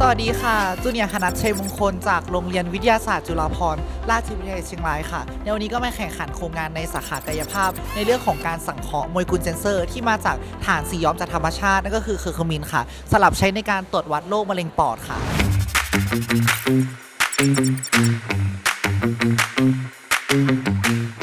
สวัสดีค่ะ จูเนียร์คณัทชัยมงคลจากโรงเรียนวิทยาศาสตร์จุฬาภรณ์ราชวิทยาลัยเชียงรายค่ะ ในวันนี้ก็มาแข่งขันโครงงานในสาขากายภาพ ในเรื่องของการสังเคราะห์โมเลกุลเซนเซอร์ ที่มาจากฐานสีย้อมจากธรรมชาตินั่นก็คือเคอร์คมินค่ะ สลับใช้ในการตรวจวัดโรคมะเร็งปอดค่ะ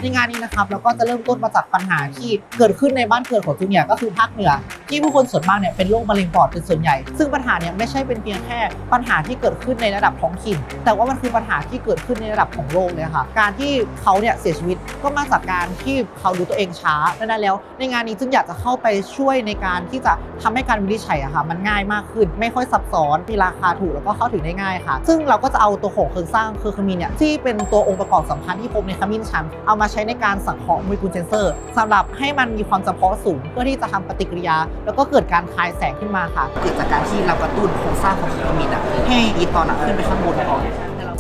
ในงานนี้นะครับเราก็จะเริ่มต้นมาจากปัญหาที่เกิดขึ้นในบ้านเกิดของจูเนียก็คือภาคเหนือ ที่ผู้คนส่วนมากเนี่ยเป็นโรคมะเร็งปอดเป็นส่วนใหญ่ ซึ่งปัญหาเนี่ยไม่ใช่เป็นเพียงแค่ปัญหาที่เกิดขึ้นในระดับท้องถิ่น แต่ว่ามันคือปัญหาที่เกิดขึ้นในระดับของโลกเลยค่ะการที่เขาเนี่ยเสียชีวิตก็มาจากการที่เขารู้ตัวเองช้าดังนั้นแล้ว ในงานนี้จึงอยากจะเข้าไปช่วยในการที่จะทำให้การวินิจฉัยอะค่ะมันง่ายมากขึ้น ไม่ค่อยซับซ้อนมีราคาถูกแล้วก็เข้าถึงได้ง่ายค่ะ ซึ่งเราก็จะเอาตัวของโครงสร้างคือขมิ้นเนี่ยที่เป็นตัวองค์ประกอบสำคัญที่พบในขมิ้นชันเอามาใช้ในการสังเคราะห์โมเลกุลเซนเซอร์สำหรับให้มันมีความเฉพาะสูงเพื่อที่จะทำปฏิกิริยา แล้วก็เกิดการคายแสงขึ้นมาค่ะเกิดจากการที่เรากระตุ้นโครงสร้างของขมิ้นอะให้อีตอนอะขึ้นไปข้างบนก่อน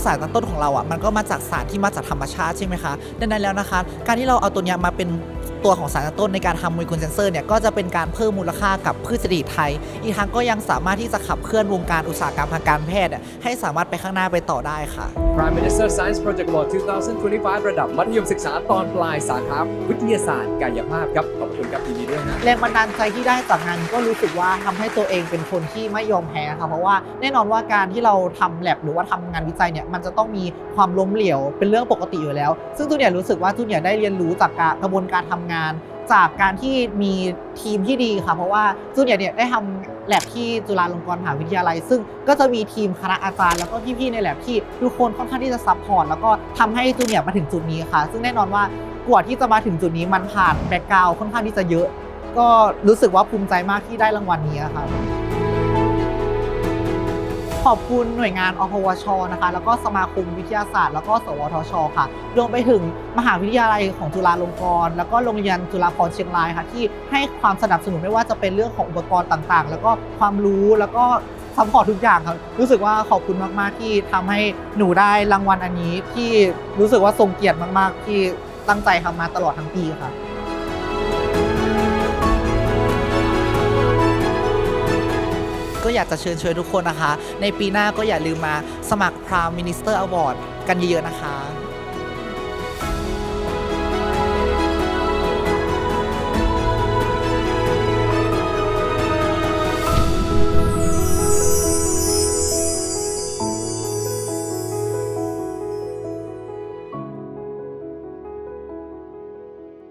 สารตั้งต้นของเราอะมันก็มาจากสารที่มาจากธรรมชาติใช่ไหมคะดังนั้นแล้วนะคะ การที่เราเอาตัวเนี้ยมาเป็น ตัวของสารตั้งต้นในการทำโมเลกุลเซนเซอร์เนี่ยก็จะเป็นการเพิ่มมูลค่ากับพืชเศรษฐกิจไทย อีกทั้งก็ยังสามารถที่จะขับเคลื่อนวงการอุตสาหกรรมทางการแพทย์อะให้สามารถไปข้างหน้าไปต่อได้ค่ะ Prime Minister Science Project Award 2025 ระดับมัธยมศึกษาตอนปลายสาขาวิทยาศาสตร์ กายภาพครับขอบคุณครับยินดีด้วยนะแรงบันดาลใจที่ได้จากงานนี้ก็รู้สึกว่าทำให้ตัวเองเป็นคนที่ไม่ยอมแพ้ค่ะเพราะว่าแน่นอนว่าการที่เราทำแลบหรือว่าทำงานวิจัยเนี่ยมันจะต้องมีความล้มเหลวเป็นเรื่องปกติอยู่แล้ว ซึ่งจูเนียร์รู้สึกว่าจูเนียร์ได้เรียนรู้จากการกระบวนการทำงานจากการที่มีทีมที่ดีค่ะ เพราะว่าจูเนียร์เนี่ยได้ทำแลบที่จุฬาลงกรณ์มหาวิทยาลัย ซึ่งก็จะมีทีมคณะอาจารย์แล้วก็พี่ๆในแลบที่ทุกคนค่อนข้างที่จะซัพพอร์ตแล้วก็ทำให้จูเนียร์มาถึงจุดนี้ค่ะ ซึ่งแน่นอนว่ากว่าที่จะมาถึงจุดนี้มันผ่านแบ็กกราวค่อนข้างที่จะเยอะ ก็รู้สึกว่าภูมิใจมากที่ได้รางวัลนี้ค่ะ ขอบคุณหน่วยงานอพวชนะคะ แล้วก็สมาคมวิทยาศาสตร์ แล้วก็ สวทช ค่ะรวมไปถึงมหาวิทยาลัยของจุฬาลงกรณ์แล้วก็โรงเรียนจุฬาภรณ์เชียงรายค่ะ ที่ให้ความสนับสนุนไม่ว่าจะเป็นเรื่องของอุปกรณ์ต่างๆ แล้วก็ความรู้แล้วก็ซัพพอร์ตทุกอย่างครับรู้สึกว่าขอบคุณมากๆที่ทำให้หนูได้รางวัลอันนี้ที่รู้สึกว่าทรงเกียรติมากๆ ที่ตั้งใจทำมาตลอดทั้งปีค่ะ อยากจะเชิญชวนทุกคนนะคะ ในปีหน้าก็อย่าลืมมาสมัคร Prime Minister Award กันเยอะๆนะคะ